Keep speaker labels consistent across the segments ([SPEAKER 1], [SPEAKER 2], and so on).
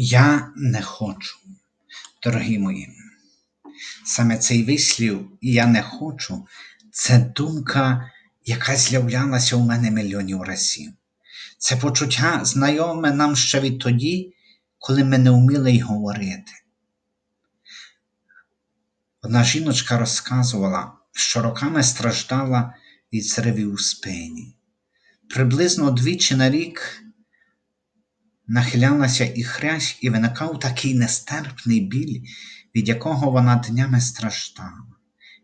[SPEAKER 1] Я не хочу, дорогі мої. Саме цей вислів Я не хочу це думка, яка з'являлася у мене мільйонів разів. Це почуття знайоме нам ще відтоді, коли ми не вміли й говорити. Одна жіночка розказувала, що роками страждала від зривів у спині. Приблизно двічі на рік нахилялася і хрясь, і виникав такий нестерпний біль, від якого вона днями страждала.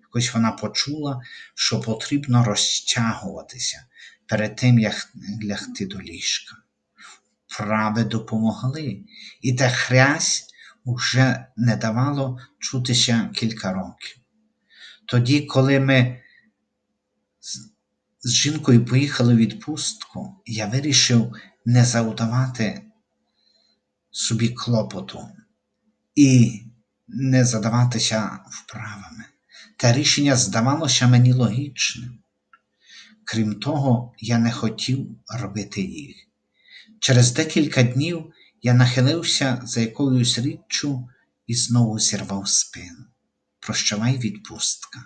[SPEAKER 1] Якось вона почула, що потрібно розтягуватися перед тим, як лягти до ліжка. Вправи допомогли, і те хрясь уже не давало чутися кілька років. Тоді, коли ми з- з жінкою поїхали в відпустку, я вирішив не завдавати собі клопоту і не задаватися вправами. Те рішення здавалося мені логічним. Крім того, я не хотів робити їх. Через декілька днів я нахилився за якоюсь річчю і знову зірвав спину. Прощавай відпустка.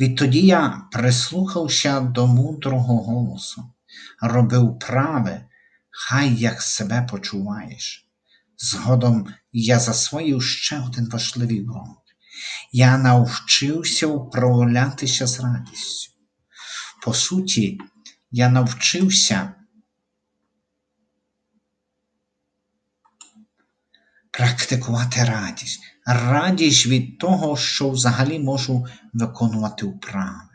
[SPEAKER 1] Відтоді я прислухався до мудрого голосу, робив праве, хай як себе почуваєш. Згодом я засвоїв ще один важливий урок. Я навчився вправлятися з радістю. По суті, я навчився практикувати радість. Радість від того, що взагалі можу виконувати вправи.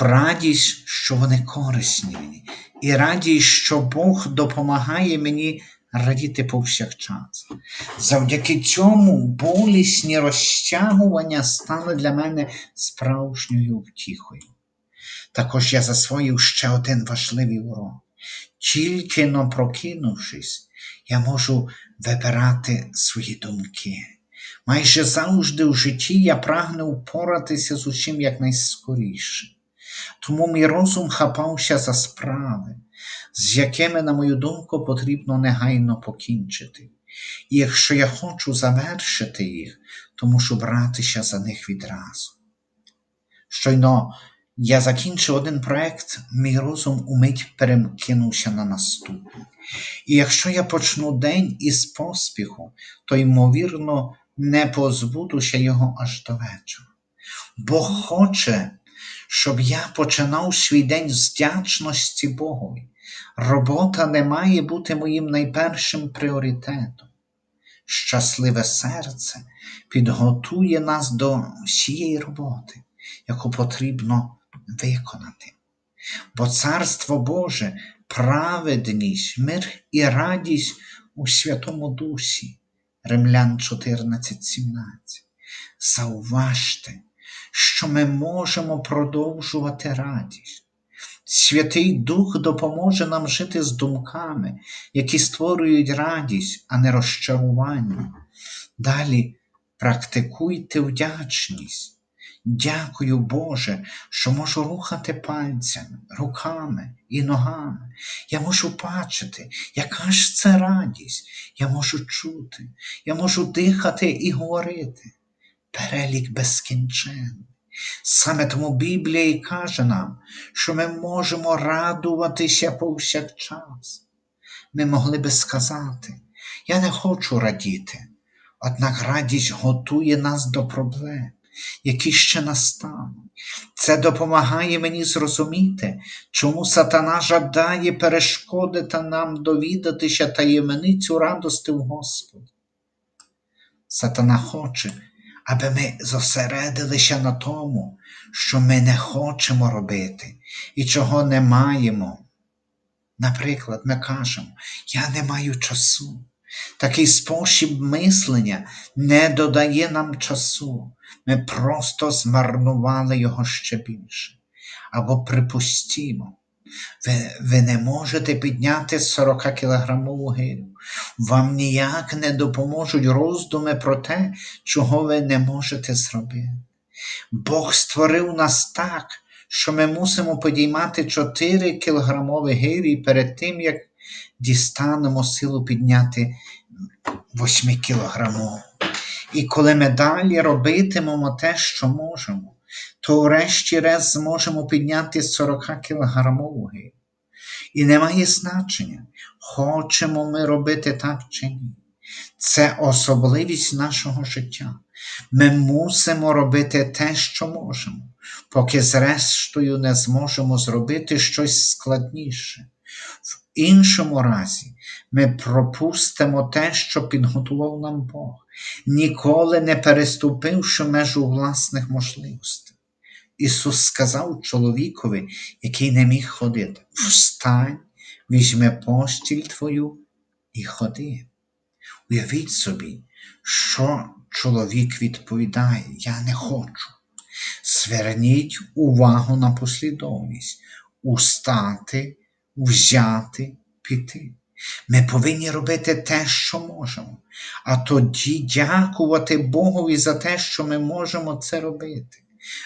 [SPEAKER 1] Радість, що вони корисні мені. І радість, що Бог допомагає мені радіти повсякчас. Завдяки цьому болісні розтягування стали для мене справжньою втіхою. Також я засвоїв ще один важливий урок. Тільки но прокинувшись, я можу вибирати свої думки. Майже завжди в житті я прагну впоратися з усім якнайскоріше. Тому мій розум хапався за справи, з якими, на мою думку, потрібно негайно покінчити. І якщо я хочу завершити їх, то мушу братися за них відразу. Щойно я закінчив один проект, мій розум умить перекинувся на наступний. І якщо я почну день із поспіху, то ймовірно не позбудуся його аж до вечора. Бог хоче, щоб я починав свій день з вдячності Богові. Робота не має бути моїм найпершим пріоритетом. Щасливе серце підготує нас до всієї роботи, яку потрібно виконати. Бо Царство Боже, праведність, мир і радість у Святому Дусі. Римлян 14:17. Зауважте, що ми можемо продовжувати радість. Святий Дух допоможе нам жити з думками, які створюють радість, а не розчарування. Далі практикуйте вдячність. Дякую, Боже, що можу рухати пальцями, руками і ногами. Я можу бачити, яка ж це радість. Я можу чути, я можу дихати і говорити. Перелік безкінченний. Саме тому Біблія і каже нам, що ми можемо радуватися повсякчас. Ми могли би сказати, я не хочу радіти, однак радість готує нас до проблем, які ще настануть. Це допомагає мені зрозуміти, чому сатана жадає перешкодити нам довідатися таємницю радости в Господі. Сатана хоче, аби ми зосередилися на тому, що ми не хочемо робити і чого не маємо. Наприклад, ми кажемо, я не маю часу. Такий спосіб мислення не додає нам часу. Ми просто змарнували його ще більше. Або припустімо, ви, ви не можете підняти 40 кілограмову гирю. Вам ніяк не допоможуть роздуми про те, чого ви не можете зробити. Бог створив нас так, що ми мусимо підіймати 4 кілограмові гирі перед тим, як дістанемо силу підняти 8 кілограмову. І коли ми далі робитимемо те, що можемо, то врешті-решт зможемо підняти 40 кілограмову. І немає значення, хочемо ми робити так чи ні. Це особливість нашого життя. Ми мусимо робити те, що можемо, поки зрештою не зможемо зробити щось складніше. В іншому разі ми пропустимо те, що підготував нам Бог, ніколи не переступивши межу власних можливостей. Ісус сказав чоловікові, який не міг ходити: Встань, візьми постіль твою і ходи. Уявіть собі, що чоловік відповідає: Я не хочу. Зверніть увагу на послідовність, устати, взяти, піти. Ми повинні робити те, що можемо, а тоді дякувати Богові за те, що ми можемо це робити.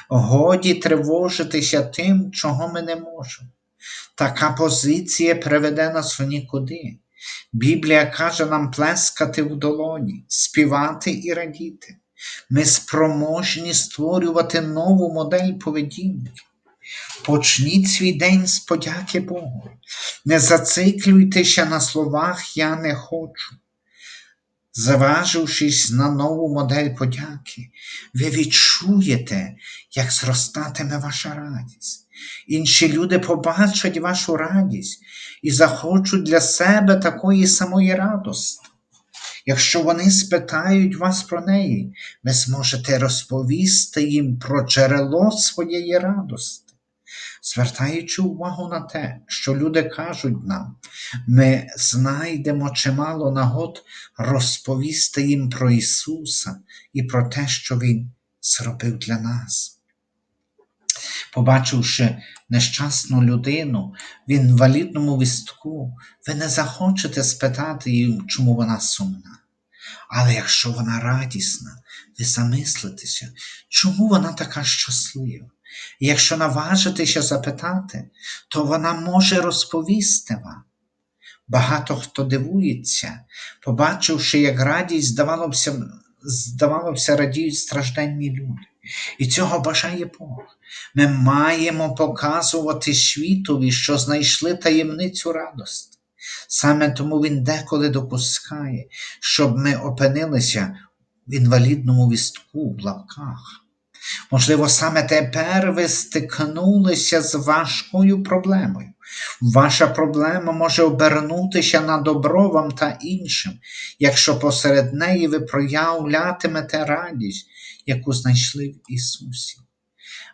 [SPEAKER 1] Годі тривожитися тим, чого ми не можемо. Така позиція приведе нас в нікуди. Біблія каже нам плескати в долоні, співати і радіти. Ми спроможні створювати нову модель поведінки. Почніть свій день з подяки Богу. Не зациклюйтеся на словах Я не хочу. Заважившись на нову модель подяки, ви відчуєте, як зростатиме ваша радість. Інші люди побачать вашу радість і захочуть для себе такої самої радості. Якщо вони спитають вас про неї, ви зможете розповісти їм про джерело своєї радості. Звертаючи увагу на те, що люди кажуть нам, ми знайдемо чимало нагод розповісти їм про Ісуса і про те, що Він зробив для нас. Побачивши нещасну людину в інвалідному вістку, ви не захочете спитати її, чому вона сумна. Але якщо вона радісна, ви замислитеся, чому вона така щаслива. Якщо наважитеся запитати, то вона може розповісти вам. Багато хто дивується, побачивши, як радість, здавалося, здавалося, радіють стражденні люди. І цього бажає Бог. Ми маємо показувати світові, що знайшли таємницю радості. Саме тому Він деколи допускає, щоб ми опинилися в інвалідному вістку в лавках. Можливо, саме тепер ви стикнулися з важкою проблемою. Ваша проблема може обернутися на добро вам та іншим, якщо посеред неї ви проявлятимете радість, яку знайшли в Ісусі.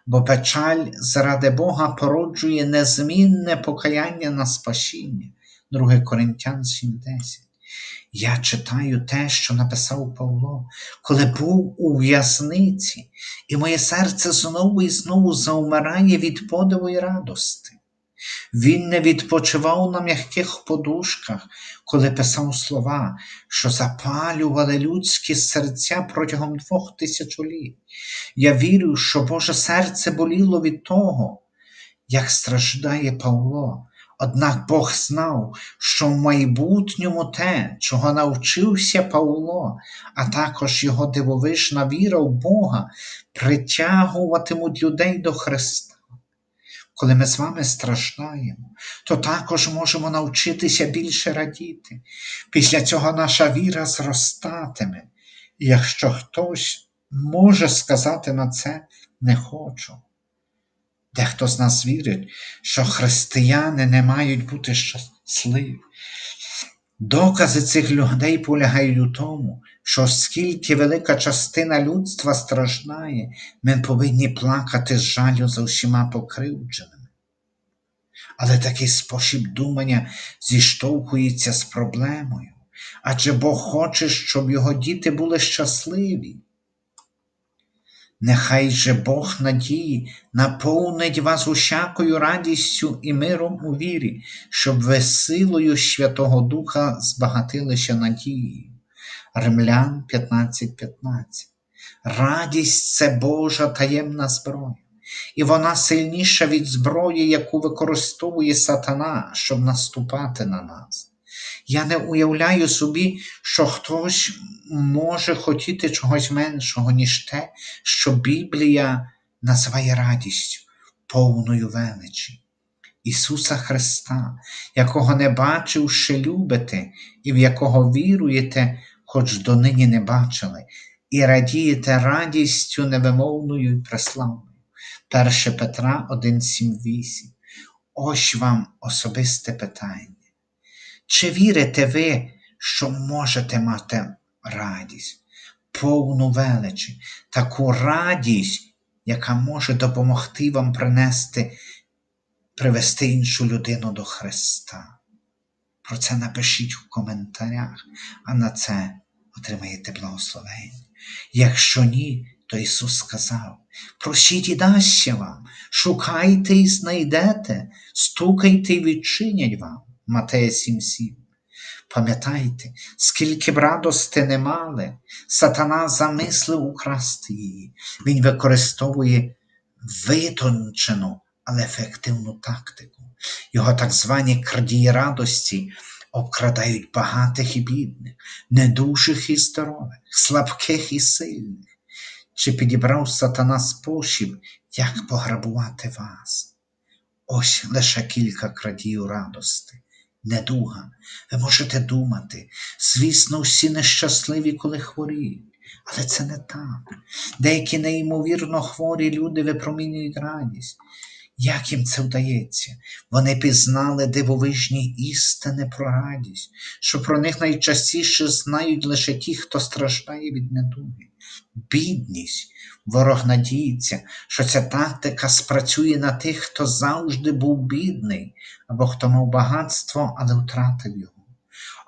[SPEAKER 1] Бо печаль заради Бога породжує незмінне покаяння на спасіння. 2 Коринтян 7:10. Я читаю те, що написав Павло, коли був у в'язниці, і моє серце знову і знову заумирає від подиву і радости. Він не відпочивав на м'яких подушках, коли писав слова, що запалювали людські серця протягом двох тисячоліть. Я вірю, що Боже серце боліло від того, як страждає Павло. Однак Бог знав, що в майбутньому те, чого навчився Павло, а також його дивовижна віра в Бога, притягуватимуть людей до Христа. Коли ми з вами страждаємо, то також можемо навчитися більше радіти. Після цього наша віра зростатиме. І якщо хтось може сказати на це не хочу. Дехто з нас вірить, що християни не мають бути щасливі. Докази цих людей полягають у тому, що оскільки велика частина людства страждає, ми повинні плакати з жалю за всіма покривдженими. Але такий спосіб думання зіштовхується з проблемою, адже Бог хоче, щоб його діти були щасливі. Нехай же Бог надії наповнить вас усякою радістю і миром у вірі, щоб ви силою Святого Духа збагатилися надією. Римлян 15:15. 15. Радість це Божа таємна зброя. і вона сильніша від зброї, яку використовує сатана, щоб наступати на нас. Я не уявляю собі, що хтось може хотіти чогось меншого, ніж те, що Біблія називає радістю, повною величі. Ісуса Христа, якого не бачивши, любите, і в якого віруєте, хоч донині не бачили, і радієте радістю невимовною і преславною. 1 Петра 1,7,8. Ось вам особисте питання. Чи вірите ви, що можете мати радість, повну величі, таку радість, яка може допомогти вам принести, привести іншу людину до Христа? Про це напишіть в коментарях, а на це отримаєте благословення. Якщо ні, то Ісус сказав: просіть і дасться вам, шукайте і знайдете, стукайте і відчинять вам. Матея 7,7. Пам'ятайте, скільки б радости не мали, сатана замислив украсти її. Він використовує витончену, але ефективну тактику. Його так звані крадії радості обкрадають багатих і бідних, недужих і здорових, слабких і сильних. Чи підібрав сатана спосіб, як пограбувати вас? Ось лише кілька крадіїв радости недуга. Ви можете думати, звісно, всі нещасливі, коли хворіють, але це не так. Деякі неймовірно хворі люди випромінюють радість. Як їм це вдається? Вони пізнали дивовижні істини про радість, що про них найчастіше знають лише ті, хто страждає від недуги. Бідність, ворог надіється, що ця тактика спрацює на тих, хто завжди був бідний, або хто мав багатство, але втратив його.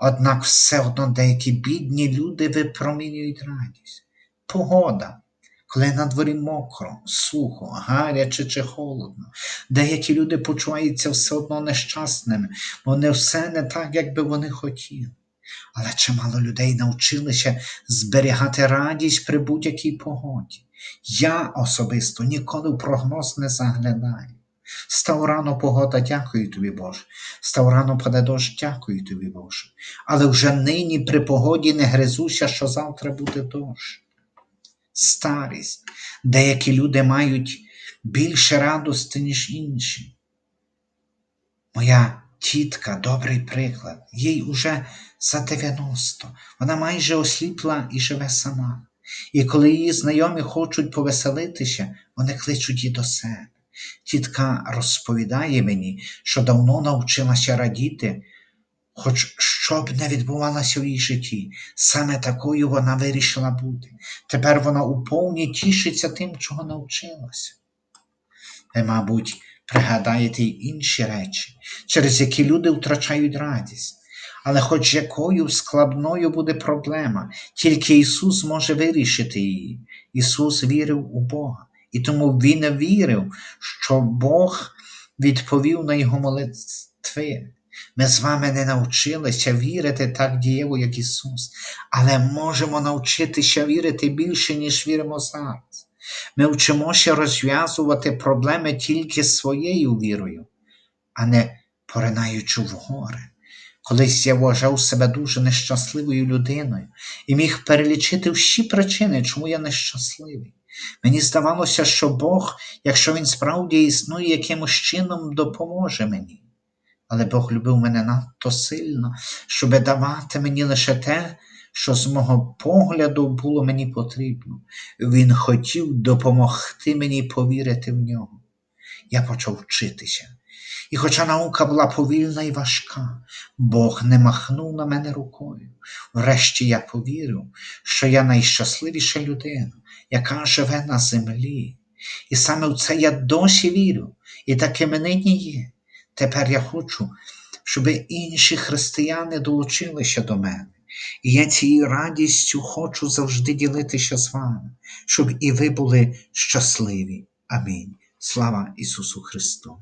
[SPEAKER 1] Однак все одно деякі бідні люди випромінюють радість. Погода, коли на дворі мокро, сухо, гаряче чи холодно, деякі люди почуваються все одно нещасними, бо не все не так, як би вони хотіли. Але чимало людей навчилися зберігати радість при будь-якій погоді. Я особисто ніколи в прогноз не заглядаю. Став рано погода, дякую тобі, Боже. Став рано паде дощ, дякую тобі, Боже. Але вже нині при погоді не гризуся, що завтра буде дощ. Старість. Деякі люди мають більше радості, ніж інші. Моя тітка добрий приклад, їй уже за 90. Вона майже осліпла і живе сама. І коли її знайомі хочуть повеселитися, вони кличуть її до себе. Тітка розповідає мені, що давно навчилася радіти, хоч що б не відбувалося в її житті, саме такою вона вирішила бути. Тепер вона уповні тішиться тим, чого навчилася. Ви, мабуть, пригадаєте й інші речі, через які люди втрачають радість. Але хоч якою складною буде проблема, тільки Ісус може вирішити її. Ісус вірив у Бога, і тому Він вірив, що Бог відповів на Його молитви. Ми з вами не навчилися вірити так дієво, як Ісус, але можемо навчитися вірити більше, ніж віримо зараз. Ми вчимося розв'язувати проблеми тільки своєю вірою, а не поринаючи в горе. Колись я вважав себе дуже нещасливою людиною і міг перелічити всі причини, чому я нещасливий. Мені здавалося, що Бог, якщо Він справді існує, якимось чином допоможе мені. Але Бог любив мене надто сильно, щоб давати мені лише те, що з мого погляду було мені потрібно. Він хотів допомогти мені повірити в нього. Я почав вчитися. І хоча наука була повільна і важка, Бог не махнув на мене рукою. Врешті я повірив, що я найщасливіша людина, яка живе на землі. І саме в це я досі вірю, і таке нині є. Тепер я хочу, щоб інші християни долучилися до мене. І я цією радістю хочу завжди ділитися з вами, щоб і ви були щасливі. Амінь. Слава Ісусу Христу!